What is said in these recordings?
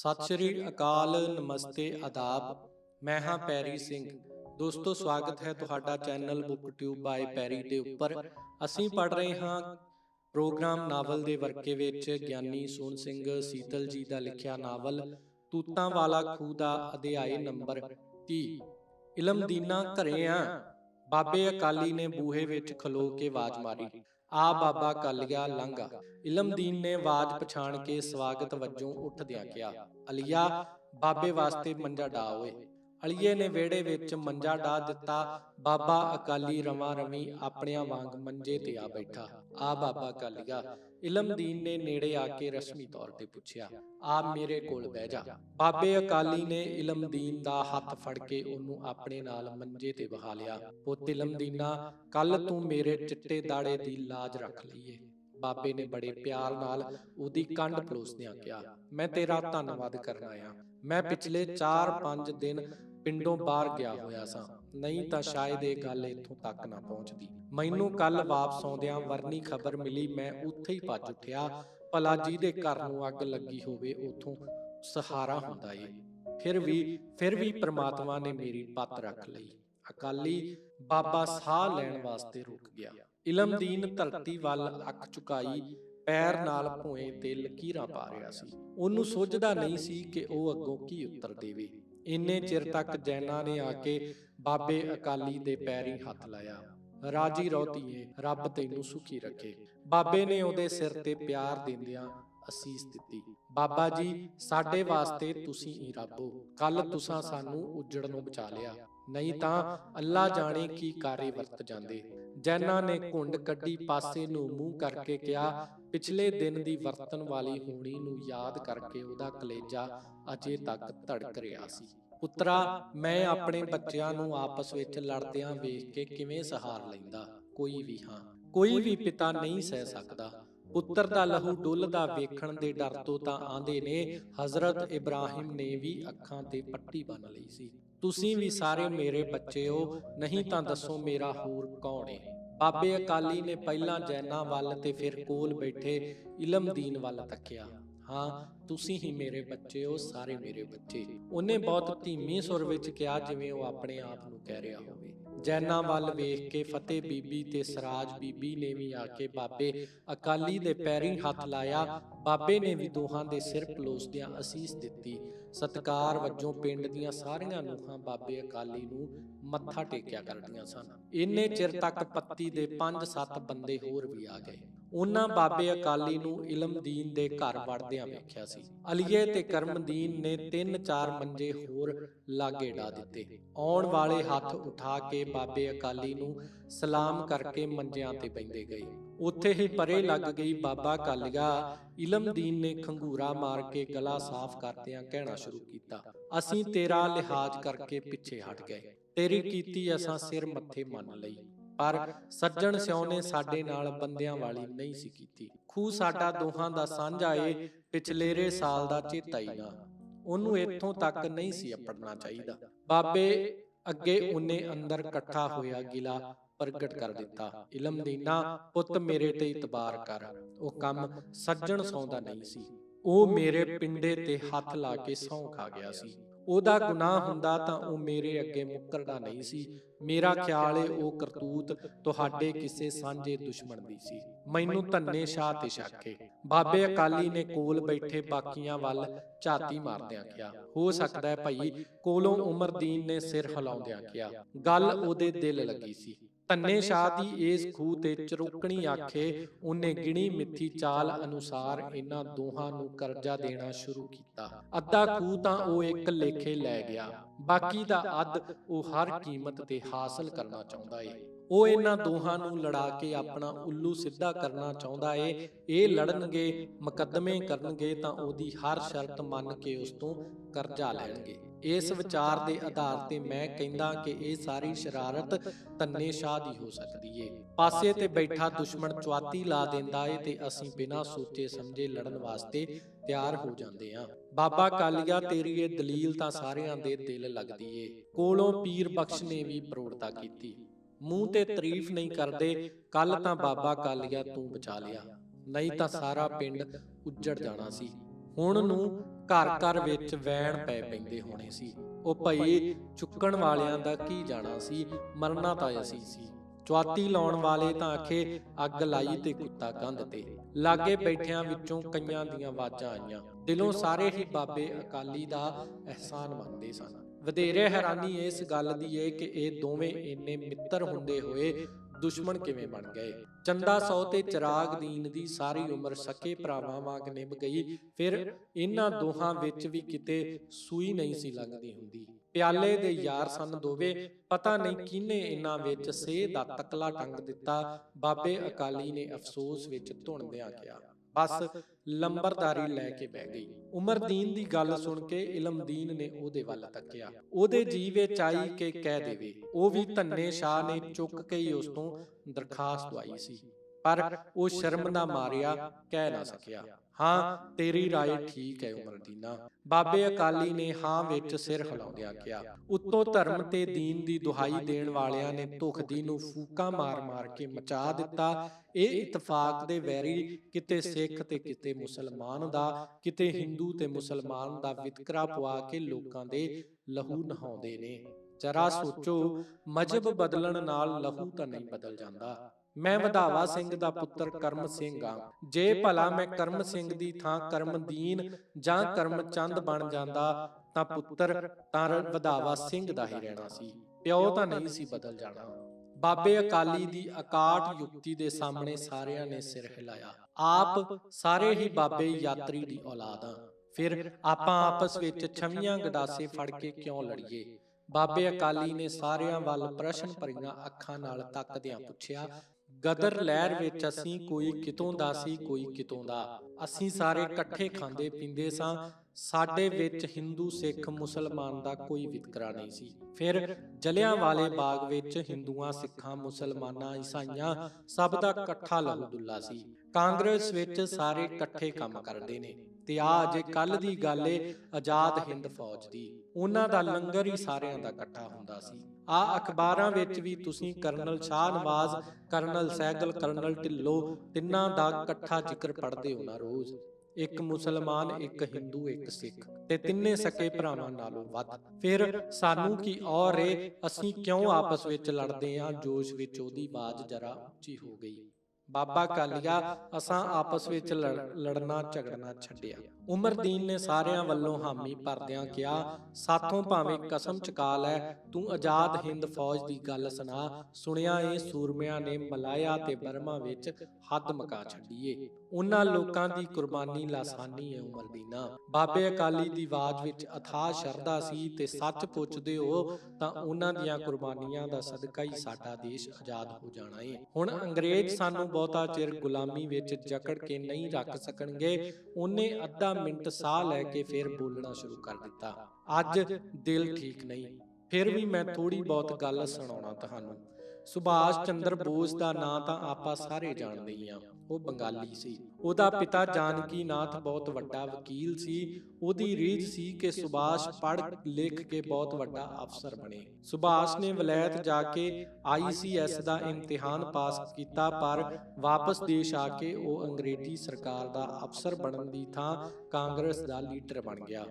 ਸਤਿ ਸ਼੍ਰੀ ਅਕਾਲ, ਨਮਸਤੇ, ਆਦਾਬ। ਮੈਂ ਹਾਂ ਪੈਰੀ ਸਿੰਘ। ਦੋਸਤੋ, ਸਵਾਗਤ ਹੈ ਤੁਹਾਡਾ ਚੈਨਲ ਬੁੱਕ ਟਿਊਬ ਬਾਈ ਪੈਰੀ ਦੇ ਉੱਪਰ। ਅਸੀਂ ਪੜ ਰਹੇ ਹਾਂ ਪ੍ਰੋਗਰਾਮ ਨਾਵਲ ਦੇ ਵਰਕੇ ਵਿੱਚ ਗਿਆਨੀ ਸੋਨ ਸਿੰਘ ਸੀਤਲ ਜੀ ਦਾ ਲਿਖਿਆ ਨਾਵਲ, ਤੂਤਾਂ ਵਾਲਾ ਖੂਹ ਦਾ ਅਧਿਆਇ ਨੰਬਰ 30 ਇਲਮ ਦੀਨਾ ਘਰੇ ਆ। ਬਾਬੇ ਅਕਾਲੀ ਨੇ ਬੂਹੇ ਵਿੱਚ ਖਲੋ ਕੇ ਆਵਾਜ਼ ਮਾਰੀ। ਆ ਬਾਬਾ ਕਾਲੀਆ ਲੰਘਾ। ਇਲਮਦੀਨ ਨੇ ਆਵਾਜ਼ ਪਛਾਣ ਕੇ ਸਵਾਗਤ ਵਜੋਂ ਉੱਠਦਿਆਂ ਕਿਹਾ ਅਲੀਆ ਬਾਬੇ ਵਾਸਤੇ ਮੰਜਾ ਡਾ ਓਏ। ਅਲੀਏ ਨੇ ਵਿਹੜੇ ਵਿੱਚ ਮੰਜਾ ਡਾ ਦਿੱਤਾ। ਬਾਬਾ ਅਕਾਲੀ ਰਵਾਂ ਰਵੀ ਆਪਣਿਆਂ ਵਾਂਗ ਮੰਜੇ ਤੇ ਆ ਬੈਠਾ। ਆ ਬਾਬਾ ਕਾਲੀਆ ਇਲਮਦੀਨ ਨੇ ਨੇੜੇ ਆ ਕੇ ਰਸਮੀ ਤੌਰ ਤੇ ਪੁੱਛਿਆ, ਆ ਮੇਰੇ ਕੋਲ ਬਹਿ ਜਾ। ਬਾਬੇ ਅਕਾਲੀ ਨੇ ਇਲਮਦੀਨ ਦਾ ਹੱਥ ਫੜ ਕੇ ਉਹਨੂੰ ਆਪਣੇ ਨਾਲ ਮੰਜੇ ਤੇ ਬਹਾ ਲਿਆ। ਪੁੱਤ ਇਲਮਦੀਨਾ ਕੱਲ ਤੂੰ ਮੇਰੇ ਚਿੱਟੇ ਦਾੜੇ ਦੀ ਲਾਜ ਰੱਖ ਲਈਏ। ਬਾਬੇ ਨੇ ਬੜੇ ਪਿਆਰ ਨਾਲ ਉਹਦੀ ਕੰਡ ਪਲੋਸਦਿਆਂ ਕਿਹਾ, ਮੈਂ ਤੇਰਾ ਧੰਨਵਾਦ ਕਰਨ ਆਇਆ। ਮੈਂ ਪਿਛਲੇ 4-5 ਦਿਨ ਪਿੰਡੋਂ ਬਾਹਰ ਗਿਆ ਹੋਇਆ ਸਾਂ। ਨਹੀਂ ਤਾਂ ਸ਼ਾਇਦ ਇਹ ਗੱਲ ਇੱਥੋਂ ਤੱਕ ਨਾ ਪਹੁੰਚਦੀ। ਮੈਨੂੰ ਕੱਲ ਵਾਪਸ ਆਉਂਦਿਆਂ ਵਰਨੀ ਖਬਰ ਮਿਲੀ ਮੈਂ ਉੱਥੇ ਹੀ ਭੱਜ ਉੱਠਿਆ। ਭਲਾ ਜਿਹਦੇ ਘਰ ਨੂੰ ਅੱਗ ਲੱਗੀ ਹੋਵੇ ਉਥੋਂ ਸਹਾਰਾ ਹੁੰਦਾ ਏ। ਫਿਰ ਵੀ ਫਿਰ ਵੀ ਪ੍ਰਮਾਤਮਾ ਨੇ ਮੇਰੀ ਪੱਤ ਰੱਖ ਲਈ। ਅਕਾਲੀ ਬਾਬਾ ਸਾਹ ਲੈਣ ਵਾਸਤੇ ਰੁਕ ਗਿਆ। ਇਲਮਦੀਨ ਧਰਤੀ ਵੱਲ ਅੱਖ ਝੁਕਾਈ ਪੈਰ ਨਾਲ ਭੋਏ ਤੇ ਲਕੀਰਾਂ ਪਾ ਰਿਹਾ ਸੀ ਉਹਨੂੰ ਸੁੱਝਦਾ ਨਹੀਂ ਸੀ। ਕਿ ਉਹ ਅੱਗੋਂ ਕੀ ਉੱਤਰ ਦੇਵੇ ਇੰਨੇ ਚਿਰ ਤੱਕ ਜੈਨਾ ਨੇ ਆ ਕੇ ਬਾਬੇ ਅਕਾਲੀ ਦੇ ਪੈਰੀ ਹੱਥ ਲਾਇਆ। ਰਾਜੀ ਰੋਤੀਏ ਰੱਬ ਤੈਨੂੰ ਸੁਖੀ ਰੱਖੇ। ਬਾਬੇ ਨੇ ਉਹਦੇ ਸਿਰ ਤੇ ਪਿਆਰ ਦਿੰਦਿਆਂ ਅਸੀਸ ਦਿੱਤੀ। ਬਾਬਾ ਜੀ ਸਾਡੇ ਵਾਸਤੇ ਤੁਸੀਂ ਹੀ ਰੱਬ ਹੋ। ਕੱਲ ਤੁਸੀਂ ਸਾਨੂੰ ਉੱਜੜ ਨੂੰ ਬਚਾ ਲਿਆ। ਨਹੀਂ ਤਾਂ ਅੱਲਾ ਜਾਣੇ ਕੀ ਕਾਰੇ ਵਰਤ ਜਾਂਦੇ। ਜੈਨਾ ਨੇ ਘੁੰਡ ਕੱਢੀ ਪਾਸੇ ਨੂੰ ਮੂੰਹ ਕਰਕੇ ਕਿਹਾ ਪਿਛਲੇ ਦਿਨ ਦੀ ਵਰਤਨ ਵਾਲੀ ਹੋਣੀ ਨੂੰ ਯਾਦ ਕਰਕੇ ਉਹਦਾ ਕਲੇਜਾ ਅਜੇ ਤੱਕ ਧੜਕ ਰਿਹਾ ਸੀ। ਪੁੱਤਰਾ ਮੈਂ ਆਪਣੇ ਬੱਚਿਆਂ ਨੂੰ ਆਪਸ ਵਿੱਚ ਲੜਦਿਆਂ ਵੇਖ ਕੇ ਕਿਵੇਂ ਸਹਾਰ ਲੈਂਦਾ। ਕੋਈ ਵੀ ਹਾਂ ਕੋਈ ਵੀ ਪਿਤਾ ਨਹੀਂ ਸਹਿ ਸਕਦਾ। ਪੁੱਤਰ ਦਾ ਲਹੂ ਡੁੱਲਦਾ ਵੇਖਣ ਦੇ ਡਰ ਤੋਂ ਤਾਂ ਆਂਦੇ ਨੇ ਹਜ਼ਰਤ ਇਬਰਾਹਿਮ ਨੇ ਵੀ ਅੱਖਾਂ ਤੇ ਪੱਟੀ ਬੰਨ ਲਈ ਸੀ ਤੁਸੀਂ ਵੀ ਸਾਰੇ ਮੇਰੇ ਬੱਚੇ ਹੋ, ਨਹੀਂ ਤਾਂ ਦੱਸੋ ਮੇਰਾ ਹੋਰ ਕੌਣ ਹੈ? ਬਾਬੇ ਅਕਾਲੀ ਨੇ ਪਹਿਲਾਂ ਜੈਨਾ ਵੱਲ ਤੇ ਫਿਰ ਕੋਲ ਬੈਠੇ ਇਲਮਦੀਨ ਵੱਲ ਤੱਕਿਆ। ਹਾਂ, ਤੁਸੀਂ ਹੀ ਮੇਰੇ ਬੱਚੇ ਹੋ, ਸਾਰੇ ਮੇਰੇ ਬੱਚੇ। ਉਹਨੇ ਬਹੁਤ ਧੀਮੀ ਸੁਰ ਵਿੱਚ ਕਿਹਾ ਜਿਵੇਂ ਉਹ ਆਪਣੇ ਆਪ ਨੂੰ ਕਹਿ ਰਿਹਾ ਹੋਵੇ। ਜੈਨਾ ਵੱਲ ਵੇਖ ਕੇ ਫਤਿਹ ਬੀਬੀ ਤੇ ਸਰਾਜ ਬੀਬੀ ਨੇ ਵੀ ਆ ਕੇ ਬਾਬੇ ਅਕਾਲੀ ਦੇ ਪੈਰੀਂ ਹੱਥ ਲਾਇਆ। ਬਾਬੇ ਨੇ ਵੀ ਦੋਹਾਂ ਦੇ ਸਿਰ ਪਲੋਸਦਿਆਂ ਅਸੀਸ ਦਿੱਤੀ। ਸਤਕਾਰ ਵਜੋਂ ਪਿੰਡ ਦੀਆਂ ਸਾਰੀਆਂ ਨੂੰਹਾਂ ਬਾਬੇ ਅਕਾਲੀ ਨੂੰ ਮੱਥਾ ਟੇਕਿਆ ਕਰਦੀਆਂ ਸਨ। ਇੰਨੇ ਚਿਰ ਤੱਕ ਪੱਤੀ ਦੇ 5-7 ਬੰਦੇ ਹੋਰ ਵੀ ਆ ਗਏ। ਉਹਨਾਂ ਬਾਬੇ ਅਕਾਲੀ ਨੂੰ ਇਲਮਦੀਨ ਦੇ ਘਰ ਵੜਦਿਆਂ ਵੇਖਿਆ ਸੀ। ਅਲੀਏ ਤੇ ਕਰਮਦੀਨ ਨੇ ਤਿੰਨ ਚਾਰ ਮੰਜੇ ਹੋਰ ਲਾਗੇ ਢਾ ਦਿੱਤੇ। ਆਉਣ ਵਾਲੇ ਹੱਥ ਉਠਾ ਕੇ ਬਾਬੇ ਅਕਾਲੀ ਨੂੰ ਸਲਾਮ ਕਰਕੇ ਮੰਜਿਆਂ ਤੇ ਬੈੰਦੇ ਗਏ। ਉੱਥੇ ਹੀ ਪਰੇ ਲੱਗ ਗਈ ਬਾਬਾ ਕਾਲੀਆ। ਇਲਮਦੀਨ ਨੇ ਖੰਗੂਰਾ ਮਾਰ ਕੇ ਗਲਾ ਸਾਫ਼ ਕਰਦਿਆਂ ਕਹਿਣਾ ਸ਼ੁਰੂ ਕੀਤਾ। ਅਸੀਂ ਤੇਰਾ ਲਿਹਾਜ਼ ਕਰਕੇ ਪਿੱਛੇ ਹਟ ਗਏ। ਤੇਰੀ ਕੀਤੀ ਅਸਾਂ ਸਿਰ ਮੱਥੇ ਮੰਨ ਲਈ ਪਰ ਸੱਜਣ ਸਿਉ ਨੇ ਸਾਡੇ ਨਾਲ ਬੰਦਿਆਂ ਵਾਲੀ ਨਹੀਂ ਸੀ ਕੀਤੀ। ਖੂ ਸਾਡਾ ਦੋਹਾਂ ਦਾ ਸਾਂਝਾ ਏ ਪਿਛਲੇਰੇ ਸਾਲ ਦਾ ਚੇਤਾ ਹੀ ਨਾ। ਉਹਨੂੰ ਇੱਥੋਂ ਤੱਕ ਨਹੀਂ ਸੀ ਅਪੜਨਾ ਚਾਹੀਦਾ। ਬਾਬੇ ਅੱਗੇ ਉਹਨੇ ਅੰਦਰ ਇਕੱਠਾ ਹੋਇਆ ਗਿਲਾ ਪ੍ਰਗਟ ਕਰ ਦਿੱਤਾ। ਇਲਮ ਦੀਨਾ ਪੁੱਤ ਮੇਰੇ ਤੇ ਇਤਬਾਰ ਕਰ। ਉਹ ਕੰਮ ਸੱਜਣ ਸੌਂਦਾ ਨਹੀਂ ਸੀ। ਉਹ ਮੇਰੇ ਪਿੰਡੇ ਤੇ ਹੱਥ ਲਾ ਕੇ ਸੌਂ ਖਾ ਗਿਆ ਸੀ। ਉਹਦਾ ਗੁਨਾਹ ਹੁੰਦਾ ਤਾਂ ਉਹ ਮੇਰੇ ਅੱਗੇ ਮੁੱਕਰਦਾ ਨਹੀਂ ਸੀ। ਮੇਰਾ ਖਿਆਲ ਏ ਉਹ ਕਰਤੂਤ ਤੁਹਾਡੇ ਕਿਸੇ ਸਾਂਝੇ ਦੁਸ਼ਮਣ ਦੀ ਸੀ। ਮੈਨੂੰ ਧੰਨੇ ਸ਼ਾਹ ਤੇ ਸ਼ੱਕ ਏ ਬਾਬੇ ਅਕਾਲੀ ਨੇ ਕੋਲ ਬੈਠੇ ਬਾਕੀਆਂ ਵੱਲ ਝਾਤੀ ਮਾਰਦਿਆਂ ਕਿਹਾ, ਹੋ ਸਕਦਾ ਹੈ ਭਾਈ, ਕੋਲੋਂ ਉਮਰਦੀਨ ਨੇ ਸਿਰ ਹਿਲਾਉਂਦਿਆਂ ਕਿਹਾ। ਗੱਲ ਉਹਦੇ ਦਿਲ ਲੱਗੀ ਸੀ। ਧੰਨੇ ਸ਼ਾਹ ਦੀ ਇਸ ਖੂਹ ਤੇ ਚਰੁਕਣੀ ਆਖੇ ਉਹਨੇ ਗਿਣੀ ਮਿੱਥੀ ਚਾਲ ਅਨੁਸਾਰ ਇਹਨਾਂ ਦੋਹਾਂ ਨੂੰ ਕਰਜ਼ਾ ਦੇਣਾ ਸ਼ੁਰੂ ਕੀਤਾ। ਅੱਧਾ ਖੂਹ ਤਾਂ ਉਹ ਇੱਕ ਲੇਖੇ ਲੈ ਗਿਆ। ਬਾਕੀ ਦਾ ਅੱਧ ਉਹ ਹਰ ਕੀਮਤ ਤੇ ਹਾਸਲ ਕਰਨਾ ਚਾਹੁੰਦਾ ਏ। ਉਹ ਇਹਨਾਂ ਦੋਹਾਂ ਨੂੰ ਲੜਾ ਕੇ ਆਪਣਾ ਉੱਲੂ ਸਿੱਧਾ ਕਰਨਾ ਚਾਹੁੰਦਾ ਏ। ਇਹ ਲੜਨਗੇ ਮੁਕੱਦਮੇ ਕਰਨਗੇ ਤਾਂ ਉਹਦੀ ਹਰ ਸ਼ਰਤ ਮੰਨ ਕੇ ਉਸ ਤੋਂ ਕਰਜ਼ਾ ਲੈਣਗੇ। ਇਸ ਵਿਚਾਰ ਦੇ ਆਧਾਰ ਤੇ ਮੈਂ ਕਹਿੰਦਾ ਕਿ ਇਹ ਸਾਰੀ ਸ਼ਰਾਰਤ ਤੰਨੇ ਸ਼ਾਹ ਦੀ ਹੋ ਸਕਦੀ ਏ। ਪਾਸੇ ਤੇ ਬੈਠਾ ਦੁਸ਼ਮਣ ਚੁਆਤੀ ਲਾ ਦਿੰਦਾ ਏ ਤੇ ਅਸੀਂ ਬਿਨਾਂ ਸੋਚੇ ਸਮਝੇ ਲੜਨ ਵਾਸਤੇ ਤਿਆਰ ਹੋ ਜਾਂਦੇ ਆਂ। ਬਾਬਾ ਕਾਲੀਆ ਤੇਰੀ ਇਹ ਦਲੀਲ ਤਾਂ ਸਾਰਿਆਂ ਦੇ ਦਿਲ ਲੱਗਦੀ ਏ। ਕੋਲੋਂ ਪੀਰ ਬਖਸ਼ ਨੇ ਵੀ ਪ੍ਰੋੜਤਾ ਕੀਤੀ। ਮੂੰਹ ਤੇ ਤਾਰੀਫ ਨਹੀਂ ਕਰਦੇ ਕੱਲ ਤਾਂ ਬਾਬਾ ਕਾਲੀਆ ਤੂੰ ਬਚਾ ਲਿਆ। ਨਹੀਂ ਤਾਂ ਸਾਰਾ ਪਿੰਡ ਉੱਜੜ ਜਾਣਾ ਸੀ ਹੁਣ ਨੂੰ ਘਰ ਘਰ ਵਿੱਚ ਵੈਣ ਪੈ ਪੈਂਦੇ ਹੋਣੇ ਸੀ। ਉਹ ਭਈ ਚੁੱਕਣ ਵਾਲਿਆਂ ਦਾ ਕੀ ਜਾਣਾ ਸੀ? ਮਰਨਾ ਤਾਂ ਅਸੀਂ ਸੀ। ਚੁਆਤੀ ਲਾਉਣ ਵਾਲੇ ਤਾਂ ਆਖੇ ਅੱਗ ਲਾਈ ਤੇ ਕੁੱਤਾ ਕੰਧ ਤੇ। ਲਾਗੇ ਬੈਠਿਆਂ ਵਿੱਚੋਂ ਕਈਆਂ ਦੀਆਂ ਆਵਾਜ਼ਾਂ ਆਈਆਂ। ਦਿਲੋਂ ਸਾਰੇ ਹੀ ਬਾਬੇ ਅਕਾਲੀ ਦਾ ਅਹਿਸਾਨ ਮੰਨਦੇ ਸਨ। ਵਧੇਰੇ ਹੈਰਾਨੀ ਇਸ ਗੱਲ ਦੀ ਏ ਕਿ ਇਹ ਦੋਵੇਂ ਇੰਨੇ ਮਿੱਤਰ ਹੁੰਦੇ ਹੋਏ ਦੁਸ਼ਮਣ ਕਿਵੇਂ ਬਣ ਗਏ? ਚੰਦਾ ਸੌ ਤੇ ਚਿਰਾਗ ਦੀਨ ਦੀ ਸਾਰੀ ਉਮਰ ਸਕੇ ਭਰਾਵਾਂ ਵਾਂਗ ਨਿਭ ਗਈ। ਫਿਰ ਇਹਨਾਂ ਦੋਹਾਂ ਵਿੱਚ ਵੀ ਕਿਤੇ ਸੂਈ ਨਹੀਂ ਸੀ ਲੰਘਦੀ ਹੁੰਦੀ। ਪਿਆਲੇ ਦੇ ਯਾਰ ਸਨ ਦੋਵੇਂ ਪਤਾ ਨਹੀਂ ਕਿਹਨੇ ਇਹਨਾਂ ਵਿੱਚ ਸੇ ਦਾ ਤਕਲਾ ਟੰਗ ਦਿੱਤਾ। ਬਾਬੇ ਅਕਾਲੀ ਨੇ ਅਫਸੋਸ ਵਿੱਚ ਧੁਣਦਿਆਂ ਕਿਹਾ। ਬਸ ਲੰਬਰਦਾਰੀ ਲੈ ਕੇ ਬਹਿ ਗਈ। ਉਮਰਦੀਨ ਦੀ ਗੱਲ ਸੁਣ ਕੇ ਇਲਮਦੀਨ ਨੇ ਉਹਦੇ ਵੱਲ ਤੱਕਿਆ। ਉਹਦੇ ਜੀ ਵਿੱਚ ਆਈ ਕਿ ਕਹਿ ਦੇਵੇ। ਉਹ ਵੀ ਧੰਨੇ ਸ਼ਾਹ ਨੇ ਚੁੱਕ ਕੇ ਹੀ ਉਸ ਤੋਂ ਦਰਖਾਸਤ ਦਵਾਈ ਸੀ। ਪਰ ਉਹ ਸ਼ਰਮ ਦਾ ਮਾਰਿਆ ਕਹਿ ਨਾ ਸਕਿਆ ਹਾਂ ਤੇਰੀ رائے ਠੀਕ ਹੈ ਉਮਰਦੀਨਾ ਬਾਬੇ ਅਕਾਲੀ ਨੇ ਹਾਂ ਵਿੱਚ ਸਿਰ ਹਿਲਾਉਂਦਿਆਂ ਕਿਹਾ ਉੱਤੋਂ ਧਰਮ ਤੇ ਦੀਨ ਦੀ ਦੁਹਾਈ ਦੇਣ ਵਾਲਿਆਂ ਨੇ ਧੁਖਦੀ ਨੂੰ ਫੂਕਾ ਮਾਰ-ਮਾਰ ਕੇ ਮਚਾ ਦਿੱਤਾ ਇਹ ਇਤਫਾਕ ਦੇ ਵੈਰੀ ਕਿਤੇ ਸਿੱਖ ਤੇ ਕਿਤੇ ਮੁਸਲਮਾਨ ਦਾ ਕਿਤੇ ਹਿੰਦੂ ਤੇ ਮੁਸਲਮਾਨ ਦਾ ਵਿਤਕਰਾ ਪਵਾ ਕੇ ਲੋਕਾਂ ਦੇ ਲਹੂ ਨਹਾਉਂਦੇ ਨੇ ਜਰਾ ਸੋਚੋ ਮਜਬ ਬਦਲਣ ਨਾਲ ਲਹੂ ਤਾਂ ਨਹੀਂ ਬਦਲ ਜਾਂਦਾ ਮੈਂ ਵਧਾਵਾ ਸਿੰਘ ਦਾ ਪੁੱਤਰ ਕਰਮ ਸਿੰਘ ਆ। ਜੇ ਭਲਾ ਮੈਂ ਕਰਮ ਸਿੰਘ ਦੀ ਥਾਂ ਕਰਮਦੀਨ ਜਾਂ ਕਰਮਚੰਦ ਬਣ ਜਾਂਦਾ ਤਾਂ ਪੁੱਤਰ ਤਾਂ ਵਧਾਵਾ ਸਿੰਘ ਦਾ ਹੀ ਰਹਿਣਾ ਸੀ। ਪਿਓ ਤਾਂ ਨਹੀਂ ਸੀ ਬਦਲ ਜਾਣਾ। ਬਾਬੇ ਅਕਾਲੀ ਦੀ ਅਕਾਟ ਯੁਕਤੀ ਦੇ ਸਾਹਮਣੇ ਸਾਰਿਆਂ ਨੇ ਸਿਰ ਹਿਲਾਇਆ। ਆਪ ਸਾਰੇ ਹੀ ਬਾਬੇ ਯਾਤਰੀ ਦੀ ਔਲਾਦ ਆ। ਫਿਰ ਆਪਾਂ ਆਪਸ ਵਿੱਚ ਛਵੀਆਂ ਗਡਾਸੇ ਫੜ ਕੇ ਕਿਉਂ ਲੜੀਏ? ਬਾਬੇ ਅਕਾਲੀ ਨੇ ਸਾਰਿਆਂ ਵੱਲ ਪ੍ਰਸ਼ਨ ਭਰੀਆਂ ਅੱਖਾਂ ਨਾਲ ਤੱਕਦਿਆਂ ਪੁੱਛਿਆ ਗਦਰ ਲਹਿਰ ਵਿੱਚ ਅਸੀਂ ਕੋਈ ਕਿਤੋਂ ਦਾ ਸੀ ਕੋਈ ਕਿਤੋਂ ਦਾ। ਅਸੀਂ ਸਾਰੇ ਇਕੱਠੇ ਖਾਂਦੇ ਪੀਂਦੇ ਸਾਂ। ਸਾਡੇ ਵਿੱਚ ਹਿੰਦੂ ਸਿੱਖ ਮੁਸਲਮਾਨ ਦਾ ਕੋਈ ਵਿਤਕਰਾ ਨਹੀਂ ਸੀ। ਫਿਰ ਜਲਿਆਂ ਵਾਲੇ ਬਾਗ ਵਿੱਚ ਹਿੰਦੂਆਂ ਸਿੱਖਾਂ ਮੁਸਲਮਾਨਾਂ ਈਸਾਈਆਂ ਸਭ ਦਾ ਇਕੱਠਾ ਲਹੂ ਦੁੱਲਾ ਸੀ। ਕਾਂਗਰਸ ਵਿੱਚ ਸਾਰੇ ਇਕੱਠੇ ਕੰਮ ਕਰਦੇ ਨੇ। ਤੇ ਆ ਜੇ ਕੱਲ ਦੀ ਗੱਲ ਏ, ਆਜ਼ਾਦ ਹਿੰਦ ਫੌਜ ਦੀ। ਉਹਨਾਂ ਦਾ ਲੰਗਰ ਹੀ ਸਾਰਿਆਂ ਦਾ ਇਕੱਠਾ ਹੁੰਦਾ ਸੀ। ਆ ਅਖਬਾਰਾਂ ਵਿੱਚ ਵੀ ਤੁਸੀਂ colonel Shah Nawaz, colonel Sahgal colonel Dhillon ਤਿੰਨਾਂ ਦਾ ਇਕੱਠਾ ਜ਼ਿਕਰ ਪੜ੍ਹਦੇ ਹੋ ਨਾ ਰੋਜ਼। ਇੱਕ ਮੁਸਲਮਾਨ, ਇੱਕ ਹਿੰਦੂ, ਇੱਕ ਸਿੱਖ ਤੇ ਤਿੰਨੇ ਸਕੇ ਭਰਾਵਾਂ ਨਾਲੋਂ ਵੱਧ। ਫਿਰ ਸਾਨੂੰ ਕੀ ਔਰ ਏ, ਅਸੀਂ ਕਿਉਂ ਆਪਸ ਵਿੱਚ ਲੜਦੇ ਆਂ? ਜੋਸ਼ ਵਿੱਚ ਉਹਦੀ ਆਵਾਜ਼ ਜਰਾ ਉੱਚੀ ਹੋ ਗਈ। ਬਾਬਾ ਕਾਲੀਆ ਅਸਾਂ ਆਪਸ ਵਿੱਚ ਲੜ- ਲੜਨਾ ਝਗੜਨਾ ਛੱਡਿਆ। ਉਮਰਦੀਨ ਨੇ ਸਾਰਿਆਂ ਵੱਲੋਂ ਹਾਮੀ ਭਰਦਿਆਂ ਕਿਹਾ ਸਾਥੋਂ ਭਾਵੇਂ ਕਸਮ ਚਕਾ ਲੈ ਤੂੰ ਆਜ਼ਾਦ ਹਿੰਦ ਫੌਜ ਦੀ ਗੱਲ ਸੁਣਾ ਸੁਣਿਆ ਏ ਸੂਰਮਿਆਂ ਨੇ ਮਲਾਇਆ ਤੇ ਬਰਮਾ ਵਿੱਚ ਹੱਦ ਮਕਾ ਛੱਡੀਏ ਉਹਨਾਂ ਲੋਕਾਂ ਦੀ ਕੁਰਬਾਨੀ ਲਾਸਾਨੀ ਹੈ ਉਮਰਦੀਨਾ ਬਾਬੇ ਅਕਾਲੀ ਦੀ ਆਵਾਜ਼ ਵਿੱਚ ਅਥਾਹ ਸ਼ਰਧਾ ਸੀ ਤੇ ਸੱਚ ਪੁੱਛਦੇ ਹੋ ਤਾਂ ਉਹਨਾਂ ਦੀਆਂ ਕੁਰਬਾਨੀਆਂ ਦਾ ਸਦਕਾ ਹੀ ਸਾਡਾ ਦੇਸ਼ ਆਜ਼ਾਦ ਹੋ ਜਾਣਾ ਏ ਹੁਣ ਅੰਗਰੇਜ਼ ਸਾਨੂੰ ਬਹੁਤਾ ਚਿਰ ਗੁਲਾਮੀ ਵਿੱਚ ਜਕੜ ਕੇ ਨਹੀਂ ਰੱਖ ਸਕਣਗੇ ਉਹਨੇ ਅੱਧਾ ਮਿੰਟ ਸਾਹ ਲੈ ਕੇ ਫਿਰ ਬੋਲਣਾ ਸ਼ੁਰੂ ਕਰ ਦਿੱਤਾ। ਅੱਜ ਦਿਲ ਠੀਕ ਨਹੀਂ। ਫਿਰ ਵੀ ਮੈਂ ਥੋੜੀ ਬਹੁਤ ਗੱਲ ਸੁਣਾਉਣਾ ਤੁਹਾਨੂੰ। ਸੁਭਾਸ਼ ਚੰਦਰ ਬੋਸ ਦਾ ਨਾਂ ਤਾਂ ਆਪਾਂ ਸਾਰੇ ਜਾਣਦੇ ਹੀ ਆ ਉਹ ਬੰਗਾਲੀ ਸੀ। ਉਹਦਾ ਪਿਤਾ ਜਾਨਕੀ ਨਾਥ ਬਹੁਤ ਵੱਡਾ ਵਕੀਲ ਸੀ। ਉਹਦੀ ਰੀਝ ਸੀ ਕਿ ਸੁਭਾਸ਼ ਪੜ੍ਹ ਲਿਖ ਕੇ ਬਹੁਤ ਵੱਡਾ ਅਫਸਰ ਬਣੇ। ਸੁਭਾਸ਼ ਨੇ ਵਲੈਤ ਜਾ ਕੇ ਆਈਸੀਐਸ ਦਾ ਇਮਤਿਹਾਨ ਪਾਸ ਕੀਤਾ ਪਰ ਵਾਪਸ ਦੇਸ਼ ਆ ਕੇ ਉਹ ਅੰਗਰੇਜ਼ੀ ਸਰਕਾਰ ਦਾ ਅਫਸਰ ਬਣਨ ਦੀ ਥਾਂ ਕਾਂਗਰਸ ਦਾ ਲੀਡਰ ਬਣ ਗਿਆ।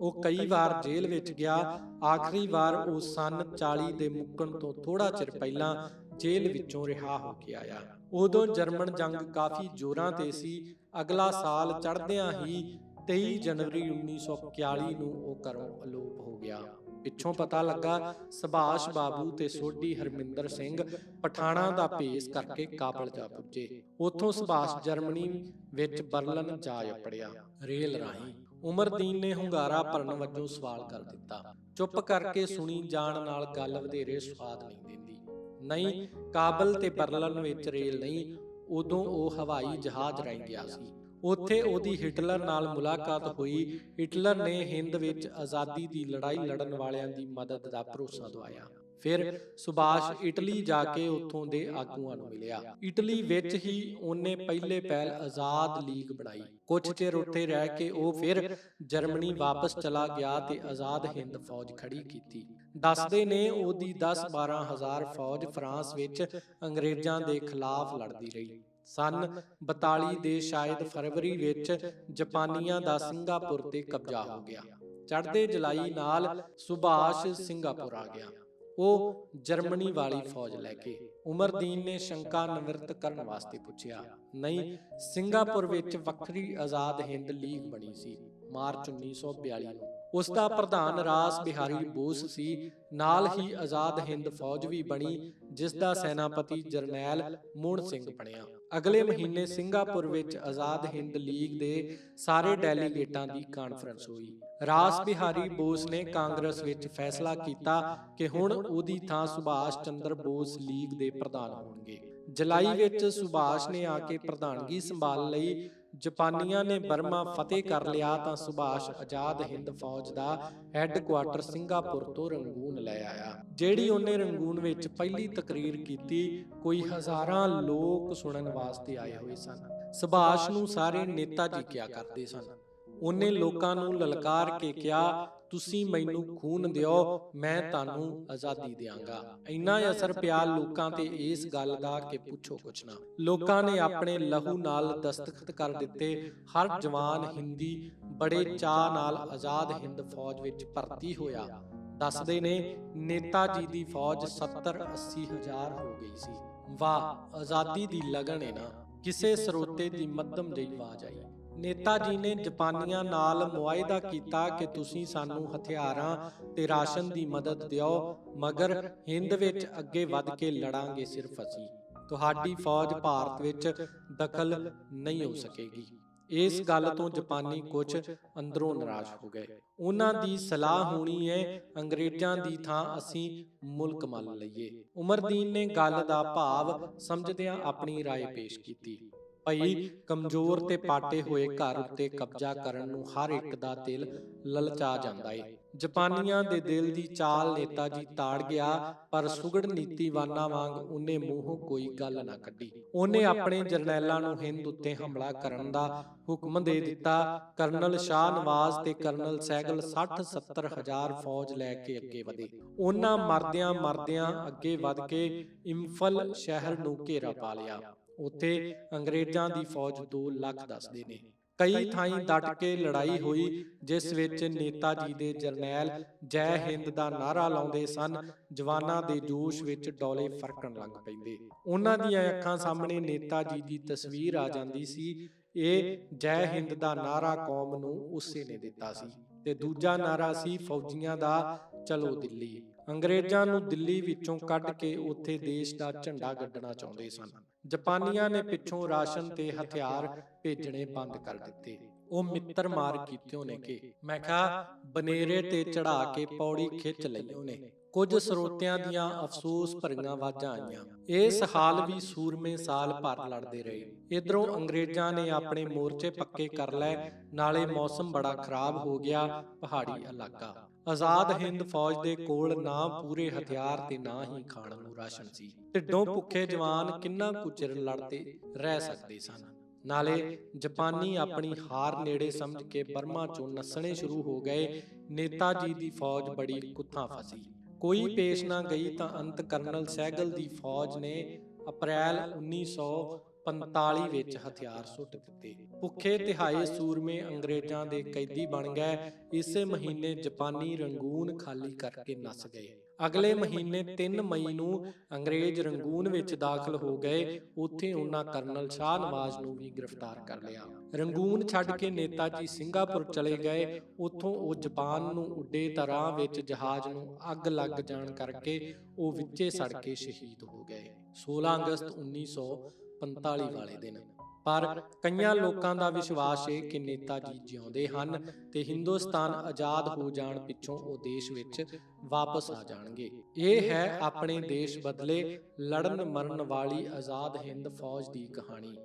ਉਹ ਕਈ ਵਾਰ ਜੇਲ੍ਹ ਵਿੱਚ ਗਿਆ ਆਖਰੀ ਵਾਰ ਉਹ ਸਨ 40 ਦੇ ਮੁੱਕਣ ਤੋਂ ਥੋੜਾ ਚਿਰ ਪਹਿਲਾਂ ਜੇਲ੍ਹ ਵਿੱਚੋਂ ਰਿਹਾ ਹੋ ਕੇ ਆਇਆ। ਉਦੋਂ ਜਰਮਨ ਜੰਗ ਕਾਫੀ ਜ਼ੋਰਾਂ ਤੇ ਸੀ। ਅਗਲਾ ਸਾਲ ਚੜ੍ਹਦਿਆਂ ਹੀ 23 ਜਨਵਰੀ 1941 ਨੂੰ ਉਹ ਘਰੋਂ ਅਲੋਪ ਹੋ ਗਿਆ। ਪਿੱਛੋਂ ਪਤਾ ਲੱਗਾ ਸੁਭਾਸ਼ ਬਾਬੂ ਤੇ ਸੋਢੀ ਹਰਮਿੰਦਰ ਸਿੰਘ ਪਠਾਣਾ ਦਾ ਭੇਸ ਕਰਕੇ ਕਾਬਲ ਜਾ ਪੁੱਜੇ। ਉੱਥੋਂ ਸੁਭਾਸ਼ ਜਰਮਨੀ ਵਿੱਚ ਬਰਲਨ ਜਾ ਪੜਿਆ ਰੇਲ ਰਾਹੀਂ ਉਮਰਦੀਨ ਨੇ ਹੁੰਗਾਰਾ ਭਰਨ ਵਜੋਂ ਸਵਾਲ ਕਰ ਦਿੱਤਾ। ਚੁੱਪ ਕਰਕੇ ਸੁਣੀ ਜਾਣ ਨਾਲ ਗੱਲ ਵਧੇਰੇ ਸਵਾਦ ਨਹੀਂ ਦਿੰਦੀ। ਨਹੀਂ, ਕਾਬਲ ਤੇ ਬਰਲਨ ਵਿੱਚ ਰੇਲ ਨਹੀਂ, ਉਦੋਂ ਉਹ ਹਵਾਈ ਜਹਾਜ਼ ਰਾਹੀਂ ਗਿਆ ਸੀ। ਉੱਥੇ ਉਹਦੀ ਹਿਟਲਰ ਨਾਲ ਮੁਲਾਕਾਤ ਹੋਈ। ਹਿਟਲਰ ਨੇ ਹਿੰਦ ਵਿੱਚ ਆਜ਼ਾਦੀ ਦੀ ਲੜਾਈ ਲੜਨ ਵਾਲਿਆਂ ਦੀ ਮਦਦ ਦਾ ਭਰੋਸਾ ਦਵਾਇਆ। ਫਿਰ ਸੁਭਾਸ਼ ਇਟਲੀ ਜਾ ਕੇ ਉੱਥੋਂ ਦੇ ਆਗੂਆਂ ਨੂੰ ਮਿਲਿਆ। ਇਟਲੀ ਵਿੱਚ ਹੀ ਉਹਨੇ ਪਹਿਲੇ ਪਹਿਲ ਆਜ਼ਾਦ ਲੀਗ ਬਣਾਈ। ਕੁਝ ਚਿਰ ਉੱਥੇ ਰਹਿ ਕੇ ਉਹ ਫਿਰ ਜਰਮਨੀ ਵਾਪਸ ਚਲਾ ਗਿਆ ਤੇ ਆਜ਼ਾਦ ਹਿੰਦ ਫੌਜ ਖੜੀ ਕੀਤੀ। ਦੱਸਦੇ ਨੇ ਉਹਦੀ 10-12 ਹਜ਼ਾਰ ਫੌਜ ਫਰਾਂਸ ਵਿੱਚ ਅੰਗਰੇਜ਼ਾਂ ਦੇ ਖਿਲਾਫ ਲੜਦੀ ਰਹੀ। ਸਨ 42 ਦੇ ਸ਼ਾਇਦ ਫਰਵਰੀ ਵਿੱਚ ਜਾਪਾਨੀਆਂ ਦਾ ਸਿੰਗਾਪੁਰ ਤੇ ਕਬਜ਼ਾ ਹੋ ਗਿਆ ਚੜ੍ਹਦੇ ਜੁਲਾਈ ਨਾਲ ਸੁਭਾਸ਼ ਸਿੰਗਾਪੁਰ ਆ ਗਿਆ ਉਹ ਜਰਮਨੀ ਵਾਲੀ ਫੌਜ ਲੈ ਕੇ ਉਮਰਦੀਨ ਨੇ ਸ਼ੰਕਾ ਨਿਵਰਤ ਕਰਨ ਵਾਸਤੇ ਪੁੱਛਿਆ। ਨਹੀਂ ਸਿੰਗਾਪੁਰ ਵਿੱਚ ਵੱਖਰੀ ਆਜ਼ਾਦ ਹਿੰਦ ਲੀਗ ਬਣੀ ਸੀ ਮਾਰਚ 1942 ਨੂੰ। ਉਸ ਦਾ ਪ੍ਰਧਾਨ ਰਾਸ ਬਿਹਾਰੀ ਬੋਸ ਸੀ। ਨਾਲ ਹੀ ਆਜ਼ਾਦ ਹਿੰਦ ਫੌਜ ਵੀ ਬਣੀ, ਜਿਸ ਦਾ ਸੈਨਾਪਤੀ ਜਰਨੈਲ ਮੋਹਨ ਸਿੰਘ ਬਣਿਆ। ਅਗਲੇ ਮਹੀਨੇ ਸਿੰਗਾਪੁਰ ਵਿੱਚ ਆਜ਼ਾਦ ਹਿੰਦ ਲੀਗ ਦੇ ਸਾਰੇ ਡੈਲੀਗੇਟਾਂ ਦੀ ਕਾਨਫਰੰਸ ਹੋਈ। ਰਾਸ ਬਿਹਾਰੀ ਬੋਸ ਨੇ ਕਾਂਗਰਸ ਵਿੱਚ ਫੈਸਲਾ ਕੀਤਾ ਕਿ ਹੁਣ ਉਹਦੀ ਥਾਂ ਸੁਭਾਸ਼ ਚੰਦਰ ਬੋਸ ਲੀਗ ਦੇ ਪ੍ਰਧਾਨ ਹੋਣਗੇ। ਜੁਲਾਈ ਵਿੱਚ ਸੁਭਾਸ਼ ਨੇ ਆ ਕੇ ਪ੍ਰਧਾਨਗੀ ਸੰਭਾਲ ਲਈ ਜਾਪਾਨੀਆਂ ਨੇ ਬਰਮਾ ਫਤਿਹ ਕਰ ਲਿਆ ਤਾਂ ਸੁਭਾਸ਼ ਆਜ਼ਾਦ ਹਿੰਦ ਫੌਜ ਦਾ ਹੈੱਡਕੁਆਰਟਰ ਸਿੰਗਾਪੁਰ ਤੋਂ ਰੰਗੂਨ ਲੈ ਆਇਆ। ਜਿਹੜੀ ਉਹਨੇ ਰੰਗੂਨ ਵਿੱਚ ਪਹਿਲੀ ਤਕਰੀਰ ਕੀਤੀ ਕੋਈ ਹਜ਼ਾਰਾਂ ਲੋਕ ਸੁਣਨ ਵਾਸਤੇ ਆਏ ਹੋਏ ਸਨ। ਸੁਭਾਸ਼ ਨੂੰ ਸਾਰੇ ਨੇਤਾ ਜੀ ਕਿਹਾ ਕਰਦੇ ਸਨ? ਉਹਨੇ ਲੋਕਾਂ ਨੂੰ ਲਲਕਾਰ ਕੇ ਕਿਹਾ ਤੁਸੀਂ ਮੈਨੂੰ ਖੂਨ ਦਿਓ ਮੈਂ ਤੁਹਾਨੂੰ ਆਜ਼ਾਦੀ ਦਿਆਂਗਾ। ਇੰਨਾ ਅਸਰ ਪਿਆ ਲੋਕਾਂ ਤੇ ਇਸ ਗੱਲ ਦਾ ਕਿ ਪੁੱਛੋ ਕੁਛ ਨਾ। ਲੋਕਾਂ ਨੇ ਆਪਣੇ ਲਹੂ ਨਾਲ ਦਸਤਖਤ ਕਰ ਦਿੱਤੇ। ਹਰ ਜਵਾਨ ਹਿੰਦੀ ਬੜੇ ਚਾਹ ਨਾਲ ਆਜ਼ਾਦ ਹਿੰਦ ਫੌਜ ਵਿੱਚ ਭਰਤੀ ਹੋਇਆ। ਦੱਸਦੇ ਨੇ ਨੇਤਾ ਜੀ ਦੀ ਫੌਜ 70 80 ਹਜ਼ਾਰ ਹੋ ਗਈ ਸੀ। ਵਾਹ ਆਜ਼ਾਦੀ ਦੀ ਲਗਨ ਹੈ ਨਾ। ਕਿਸੇ ਸਰੋਤੇ ਦੀ ਮੱਧਮ ਜਿਹੀ ਆਵਾਜ਼ ਆਈ। ਨੇਤਾ ਜੀ ਨੇ ਜਾਪਾਨੀਆਂ ਨਾਲ ਮੁਆਇਦਾ ਕੀਤਾ ਕਿ ਤੁਸੀਂ ਸਾਨੂੰ ਹਥਿਆਰਾਂ ਤੇ ਰਾਸ਼ਨ ਦੀ ਮਦਦ ਦਿਓ ਮਗਰ ਹਿੰਦ ਵਿੱਚ ਅੱਗੇ ਵੱਧ ਕੇ ਲੜਾਂਗੇ ਸਿਰਫ ਅਸੀਂ ਤੁਹਾਡੀ ਫੌਜ ਭਾਰਤ ਵਿੱਚ ਦਖਲ ਨਹੀਂ ਹੋ ਸਕੇਗੀ ਇਸ ਗੱਲ ਤੋਂ ਜਾਪਾਨੀ ਕੁਝ ਅੰਦਰੋਂ ਨਾਰਾਜ਼ ਹੋ ਗਏ ਉਹਨਾਂ ਦੀ ਸਲਾਹ ਹੋਣੀ ਹੈ ਅੰਗਰੇਜ਼ਾਂ ਦੀ ਥਾਂ ਅਸੀਂ ਮੁਲਕ ਮੰਨ ਲਈਏ ਉਮਰਦੀਨ ਨੇ ਗੱਲ ਦਾ ਭਾਵ ਸਮਝਦਿਆਂ ਆਪਣੀ رائے ਪੇਸ਼ ਕੀਤੀ ਭਈ ਕਮਜ਼ੋਰ ਤੇ ਪਾਟੇ ਹੋਏ ਘਰ ਉੱਤੇ ਕਬਜ਼ਾ ਕਰਨ ਨੂੰ ਹਰ ਇੱਕ ਦਾ ਦਿਲ ਲਲਚਾ ਜਾਂਦਾ ਏ। ਜਾਪਾਨੀਆਂ ਦੇ ਦਿਲ ਦੀ ਚਾਲ ਨੇਤਾ ਜੀ ਤਾੜ ਗਿਆ ਪਰ ਸੁਗੜ ਨੀਤੀਵਾਨਾਂ ਵਾਂਗ ਉਹਨੇ ਮੂੰਹੋਂ ਕੋਈ ਗੱਲ ਨਾ ਕੱਢੀ। ਉਹਨੇ ਆਪਣੇ ਜਰਨੈਲਾਂ ਨੂੰ ਹਿੰਦ ਉੱਤੇ ਹਮਲਾ ਕਰਨ ਦਾ ਹੁਕਮ ਦੇ ਦਿੱਤਾ। ਕਰਨਲ ਸ਼ਾਹ ਨਵਾਜ਼ ਤੇ ਕਰਨਲ ਸਹਿਗਲ 60-70 ਹਜ਼ਾਰ ਫੌਜ ਲੈ ਕੇ ਅੱਗੇ ਵਧੇ। ਉਹਨਾਂ ਮਰਦਿਆਂ ਮਰਦਿਆਂ ਅੱਗੇ ਵਧ ਕੇ ਇੰਫਲ ਸ਼ਹਿਰ ਨੂੰ ਘੇਰਾ ਪਾ ਲਿਆ ਉੱਥੇ ਅੰਗਰੇਜ਼ਾਂ ਦੀ ਫੌਜ 2 ਲੱਖ ਦੱਸਦੇ ਨੇ। ਕਈ ਥਾਈਂ ਡਟ ਕੇ ਲੜਾਈ ਹੋਈ ਜਿਸ ਵਿੱਚ ਨੇਤਾ ਜੀ ਦੇ ਜਰਨੈਲ ਜੈ ਹਿੰਦ ਦਾ ਨਾਰਾ ਲਾਉਂਦੇ ਸਨ ਜਵਾਨਾਂ ਦੇ ਜੋਸ਼ ਵਿੱਚ ਡੋਲੇ ਫਰਕਣ ਲੱਗ ਪੈਂਦੇ। ਉਹਨਾਂ ਦੀਆਂ ਅੱਖਾਂ ਸਾਹਮਣੇ ਨੇਤਾ ਜੀ ਦੀ ਤਸਵੀਰ ਆ ਜਾਂਦੀ ਸੀ। ਇਹ ਜੈ ਹਿੰਦ ਦਾ ਨਾਰਾ ਕੌਮ ਨੂੰ ਉਸੇ ਨੇ ਦਿੱਤਾ ਸੀ। ਤੇ ਦੂਜਾ ਨਾਰਾ ਸੀ ਫੌਜੀਆਂ ਦਾ ਚਲੋ ਦਿੱਲੀ। ਅੰਗਰੇਜ਼ਾਂ ਨੂੰ ਦਿੱਲੀ ਵਿੱਚੋਂ ਕੱਢ ਕੇ ਉੱਥੇ ਦੇਸ਼ ਦਾ ਝੰਡਾ ਗੱਡਣਾ ਚਾਹੁੰਦੇ ਸਨ ਜਾਪਾਨੀਆਂ ਨੇ ਪਿੱਛੋਂ ਰਾਸ਼ਨ ਤੇ ਹਥਿਆਰ ਭੇਜਣੇ ਬੰਦ ਕਰ ਦਿੱਤੇ। ਉਹ ਮਿੱਤਰ ਮਾਰ ਕੀਤੇ ਉਹਨੇ ਕਿ ਮੈਂ ਕਿਹਾ ਬਨੇਰੇ ਤੇ ਚੜਾ ਕੇ ਪੌੜੀ ਖਿੱਚ ਲਈ ਉਹਨੇ। ਕੁਝ ਸਰੋਤਿਆਂ ਦੀਆਂ ਅਫਸੋਸ ਭਰੀਆਂ ਆਵਾਜ਼ਾਂ ਆਈਆਂ। ਇਸ ਹਾਲ ਵੀ ਸੂਰਮੇ ਸਾਲ ਭਰ ਲੜਦੇ ਰਹੇ। ਇਧਰੋਂ ਅੰਗਰੇਜ਼ਾਂ ਨੇ ਆਪਣੇ ਮੋਰਚੇ ਪੱਕੇ ਕਰ ਲਏ। ਨਾਲੇ ਮੌਸਮ ਬੜਾ ਖਰਾਬ ਹੋ ਗਿਆ ਪਹਾੜੀ ਇਲਾਕਾ। ਆਜ਼ਾਦ ਹਿੰਦ ਫੌਜ ਦੇ ਕੋਲ ਨਾ ਪੂਰੇ ਹਥਿਆਰ ਤੇ ਨਾ ਹੀ ਖਾਣ ਨੂੰ ਰਾਸ਼ਨ ਸੀ। ਢਿੱਡੋਂ ਭੁੱਖੇ ਜਵਾਨ ਕਿੰਨਾ ਕੁ ਚਿਰ ਲੜਦੇ ਰਹਿ ਸਕਦੇ ਸਨ? ਨਾਲੇ ਜਾਪਾਨੀ ਆਪਣੀ ਹਾਰ ਨੇੜੇ ਸਮਝ ਕੇ ਬਰਮਾ ਚੋਂ ਨੱਸਣੇ ਸ਼ੁਰੂ ਹੋ ਗਏ। ਨੇਤਾ ਜੀ ਦੀ ਫੌਜ ਬੜੀ ਕੁੱਥਾਂ ਫਸੀ। ਕੋਈ ਪੇਸ਼ ਨਾ ਗਈ ਤਾਂ ਅੰਤ ਕਰਨਲ ਸਹਿਗਲ ਦੀ ਫੌਜ ਨੇ ਅਪ੍ਰੈਲ 1945 ਵਿੱਚ ਹਥਿਆਰ ਸੁੱਟ ਦਿੱਤੇ। ਭੁੱਖੇ ਤਿਹਾਏ ਸੂਰਮੇ ਅੰਗਰੇਜ਼ਾਂ ਦੇ ਕੈਦੀ ਬਣ ਗਏ। ਇਸੇ ਮਹੀਨੇ ਜਾਪਾਨੀ ਰੰਗੂਨ ਖਾਲੀ ਕਰਕੇ ਨੱਸ ਗਏ। ਅਗਲੇ ਮਹੀਨੇ 3 ਮਈ ਨੂੰ ਅੰਗਰੇਜ਼ ਰੰਗੂਨ ਵਿੱਚ ਦਾਖਲ ਹੋ ਗਏ। ਉੱਥੇ ਉਹਨਾਂ ਕਰਨਲ ਸ਼ਾਹ ਨਵਾਜ਼ ਨੂੰ ਵੀ ਗ੍ਰਿਫਤਾਰ ਕਰ ਲਿਆ। ਰੰਗੂਨ ਛੱਡ ਕੇ ਨੇਤਾ ਜੀ ਸਿੰਗਾਪੁਰ ਚਲੇ ਗਏ। ਉੱਥੋਂ ਉਹ ਜਾਪਾਨ ਨੂੰ ਉੱਡੇ ਤਾਂ ਰਾਹ ਵਿੱਚ ਜਹਾਜ਼ ਨੂੰ ਅੱਗ ਲੱਗ ਜਾਣ ਕਰਕੇ ਉਹ ਵਿੱਚੇ ਸੜ ਕੇ ਸ਼ਹੀਦ ਹੋ ਗਏ। 16 ਅਗਸਤ 1945 ਵਾਲੇ ਦਿਨ। ਪਰ ਕਈਆਂ ਲੋਕਾਂ ਦਾ ਵਿਸ਼ਵਾਸ ਹੈ ਕਿ ਨੇਤਾ ਜੀ ਜਿਉਂਦੇ ਹਨ ਤੇ ਹਿੰਦੁਸਤਾਨ ਆਜ਼ਾਦ ਹੋ ਜਾਣ ਪਿੱਛੋਂ ਉਹ ਦੇਸ਼ ਵਿੱਚ ਵਾਪਸ ਆ ਜਾਣਗੇ। ਇਹ ਹੈ ਆਪਣੇ ਦੇਸ਼ ਬਦਲੇ ਲੜਨ ਮਰਨ ਵਾਲੀ ਆਜ਼ਾਦ ਹਿੰਦ ਫੌਜ ਦੀ ਕਹਾਣੀ।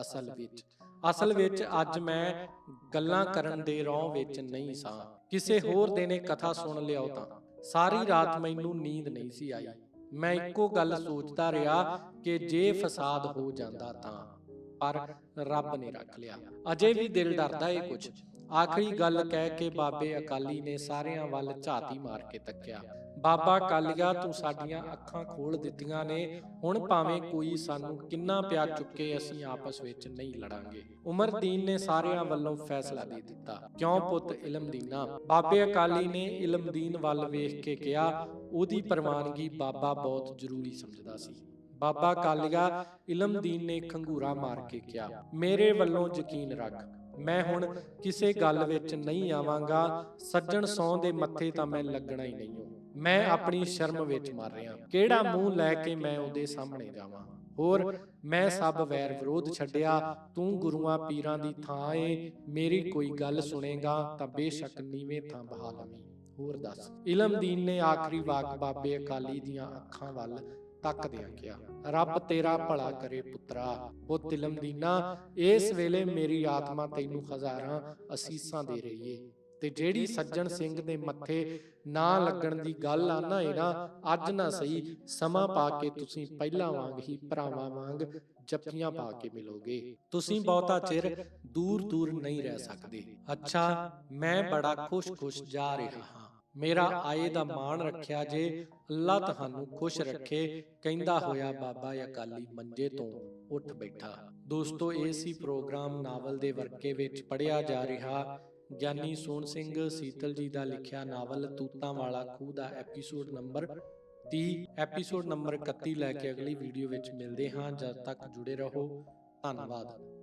ਅਸਲ ਵਿੱਚ ਅਸਲ ਵਿੱਚ ਅੱਜ ਮੈਂ ਗੱਲਾਂ ਕਰਨ ਦੇ ਰੌਂ ਵਿੱਚ ਨਹੀਂ ਸਾਂ। ਕਿਸੇ ਹੋਰ ਦੇ ਨੇ ਕਥਾ ਸੁਣ ਲਿਆਓ ਤਾਂ। ਸਾਰੀ ਰਾਤ ਮੈਨੂੰ ਨੀਂਦ ਨਹੀਂ ਸੀ ਆਈ। ਮੈਂ ਇੱਕੋ ਗੱਲ ਸੋਚਦਾ ਰਿਹਾ ਕਿ ਜੇ ਫਸਾਦ ਹੋ ਜਾਂਦਾ ਤਾਂ। ਪਰ ਰੱਬ ਨੇ ਰੱਖ ਲਿਆ। ਅਜੇ ਵੀ ਦਿਲ ਡਰਦਾ ਏ ਕੁਝ ਆਖਰੀ ਗੱਲ ਕਹਿ ਕੇ ਬਾਬੇ ਅਕਾਲੀ ਨੇ ਸਾਰਿਆਂ ਵੱਲ ਝਾਤੀ ਮਾਰ ਕੇ ਤੱਕਿਆ। ਬਾਬਾ ਕਾਲੀਆ, ਤੂੰ ਸਾਡੀਆਂ ਅੱਖਾਂ ਖੋਲ ਦਿੱਤੀਆਂ ਨੇ। ਹੁਣ ਭਾਵੇਂ ਕੋਈ ਸਾਨੂੰ ਕਿੰਨਾ ਪਿਆਰ ਚੁੱਕੇ, ਅਸੀਂ ਆਪਸ ਵਿੱਚ ਨਹੀਂ ਲੜਾਂਗੇ। ਉਮਰਦੀਨ ਨੇ ਸਾਰਿਆਂ ਵੱਲੋਂ ਫੈਸਲਾ ਦੇ ਦਿੱਤਾ। ਕਿਉਂ ਪੁੱਤ ਇਲਮਦੀਨਾ ਬਾਬੇ ਅਕਾਲੀ ਨੇ ਇਲਮਦੀਨ ਵੱਲ ਵੇਖ ਕੇ ਕਿਹਾ, ਉਹਦੀ ਪ੍ਰਵਾਨਗੀ ਬਾਬਾ ਬਹੁਤ ਜ਼ਰੂਰੀ ਸਮਝਦਾ ਸੀ। ਬਾਬਾ ਕਾਲੀਆ ਇਲਮਦੀਨ ਨੇ ਖੰਗੂਰਾ ਮਾਰ ਕੇ ਕਿਹਾ, ਮੇਰੇ ਵੱਲੋਂ ਯਕੀਨ ਰੱਖ, ਮੈਂ ਹੁਣ ਕਿਸੇ ਗੱਲ ਵਿੱਚ ਨਹੀਂ ਆਵਾਂਗਾ। ਸੱਜਣ ਸੌ ਦੇ ਮੱਥੇ ਤਾਂ ਮੈਂ ਲੱਗਣਾ ਹੀ ਨਹੀਂ ਹਾਂ। ਮੈਂ ਆਪਣੀ ਸ਼ਰਮ ਵਿੱਚ ਮਰ ਰਿਹਾ। ਕਿਹੜਾ ਮੂੰਹ ਲੈ ਕੇ ਮੈਂ ਉਹਦੇ ਸਾਹਮਣੇ ਜਾਵਾਂ? ਹੋਰ ਮੈਂ ਸਭ ਵੈਰ ਵਿਰੋਧ ਛੱਡਿਆ। ਤੂੰ ਗੁਰੂਆਂ ਪੀਰਾਂ ਦੀ ਥਾਂ ਏ। ਮੇਰੀ ਕੋਈ ਗੱਲ ਸੁਣੇਗਾ ਤਾਂ ਬੇਸ਼ੱਕ ਨੀਵੇਂ ਥਾਂ ਬਹਾ ਲਵੀਂ। ਹੋਰ ਦੱਸ। ਇਲਮਦੀਨ ਨੇ ਆਖਰੀ ਵਾਕ ਬਾਬੇ ਅਕਾਲੀ ਦੀਆਂ ਅੱਖਾਂ ਵੱਲ ਤੱਕਦਿਆਂ ਕਿਹਾ ਰੱਬ ਤੇਰਾ ਭਲਾ ਕਰੇ ਪੁੱਤਰਾ। ਉਹ ਇਲਮਦੀਨਾ ਇਸ ਵੇਲੇ ਮੇਰੀ ਆਤਮਾ ਤੈਨੂੰ ਹਜ਼ਾਰਾਂ ਅਸੀਸਾਂ ਦੇ ਰਹੀ ਏ ਤੇ ਜਿਹੜੀ ਸੱਜਣ ਸਿੰਘ ਦੇ ਮੱਥੇ ਨਾ ਲੱਗਣ ਦੀ ਗੱਲ ਆ ਨਾ ਇਹ ਨਾ ਅੱਜ ਨਾ ਸਹੀ ਸਮਾਂ ਪਾ ਕੇ ਤੁਸੀਂ ਪਹਿਲਾਂ ਵਾਂਗ ਹੀ ਭਰਾਵਾਂ ਵਾਂਗ ਜੱਫੀਆਂ ਪਾ ਕੇ ਮਿਲੋਗੇ। ਤੁਸੀਂ ਬਹੁਤਾ ਚਿਰ ਦੂਰ ਦੂਰ ਨਹੀਂ ਰਹਿ ਸਕਦੇ। ਅੱਛਾ ਮੈਂ ਬੜਾ ਖੁਸ਼-ਖੁਸ਼ ਜਾ ਰਿਹਾ ਹਾਂ। ਮੇਰਾ ਆਏ ਦਾ ਮਾਣ ਰੱਖਿਆ ਜੇ ਅੱਲਾ ਤੁਹਾਨੂੰ ਖੁਸ਼ ਰੱਖੇ ਕਹਿੰਦਾ ਹੋਇਆ ਬਾਬਾ ਅਕਾਲੀ ਮੰਜੇ ਤੋਂ ਉੱਠ ਬੈਠਾ। ਦੋਸਤੋ ਇਹ ਸੀ ਪ੍ਰੋਗਰਾਮ ਨਾਵਲ ਦੇ ਵਰਕੇ ਵਿੱਚ ਪੜਿਆ ਜਾ ਰਿਹਾ ਗਿਆਨੀ ਸੋਹਣ ਸਿੰਘ ਸੀਤਲ ਜੀ ਦਾ ਲਿਖਿਆ ਨਾਵਲ ਤੂਤਾਂ ਵਾਲਾ ਖੂਹ ਦਾ ਐਪੀਸੋਡ ਨੰਬਰ 30 ਐਪੀਸੋਡ ਨੰਬਰ 31 ਲੈ ਕੇ ਅਗਲੀ ਵੀਡੀਓ ਵਿੱਚ ਮਿਲਦੇ ਹਾਂ। ਜਦ ਤੱਕ ਜੁੜੇ ਰਹੋ। ਧੰਨਵਾਦ।